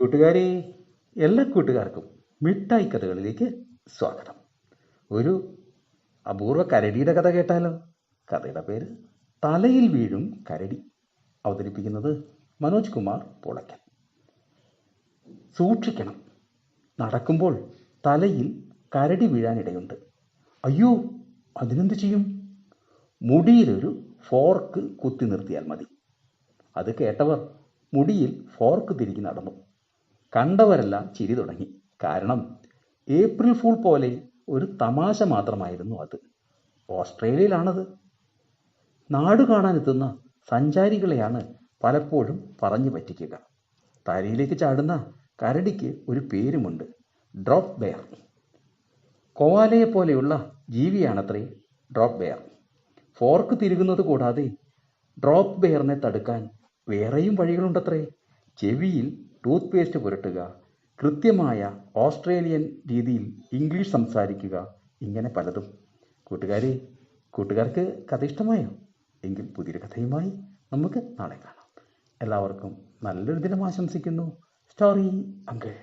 കൂട്ടുകാരെ എല്ലാ കൂട്ടുകാർക്കും മിഠായി കഥകളിലേക്ക് സ്വാഗതം. ഒരു അപൂർവ കരടിയുടെ കഥ കേട്ടാലോ? കഥയുടെ പേര് തലയിൽ വീഴും കരടി. അവതരിപ്പിക്കുന്നത് മനോജ് കുമാർ പൊളയ്ക്കൻ സൂക്ഷിക്കണം. നടക്കുമ്പോൾ തലയിൽ കരടി വീഴാനിടയുണ്ട്. അയ്യോ അതിനെന്ത് ചെയ്യും? മുടിയിലൊരു ഫോർക്ക് കുത്തി നിർത്തിയാൽ മതി. അത് കേട്ടവർ മുടിയിൽ ഫോർക്ക് തിരികെ നടന്നു. കണ്ടവരെല്ലാം ചിരി തുടങ്ങി. കാരണം ഏപ്രിൽ ഫൂൾ പോലെ ഒരു തമാശ മാത്രമായിരുന്നു അത്. ഓസ്ട്രേലിയയിലാണത്. നാട് കാണാനെത്തുന്ന സഞ്ചാരികളെയാണ് പലപ്പോഴും പറഞ്ഞു പറ്റിക്കുക. തലയിലേക്ക് ചാടുന്ന കരടിക്ക് ഒരു പേരുമുണ്ട്. Drop bear. കോവാലയെ പോലെയുള്ള ജീവിയാണത്രേ ഡ്രോപ്പ് ബെയർ. ഫോർക്ക് തിരുകുന്നത് കൂടാതെ ഡ്രോപ്പ് ബെയറിനെ തടുക്കാൻ വേറെയും വഴികളുണ്ടത്രേ. ചെവിയിൽ ടൂത്ത് പേസ്റ്റ് പുരട്ടുക കൃത്യമായ ഓസ്ട്രേലിയൻ രീതിയിൽ ഇംഗ്ലീഷ് സംസാരിക്കുക ഇങ്ങനെ പലതും. കൂട്ടുകാരെ കൂട്ടുകാർക്ക് കഥ ഇഷ്ടമായോ? എങ്കിൽ പുതിയൊരു കഥയുമായി നമുക്ക് നാളെ കാണാം. എല്ലാവർക്കും നല്ലൊരു ദിനം ആശംസിക്കുന്നു. Story uncle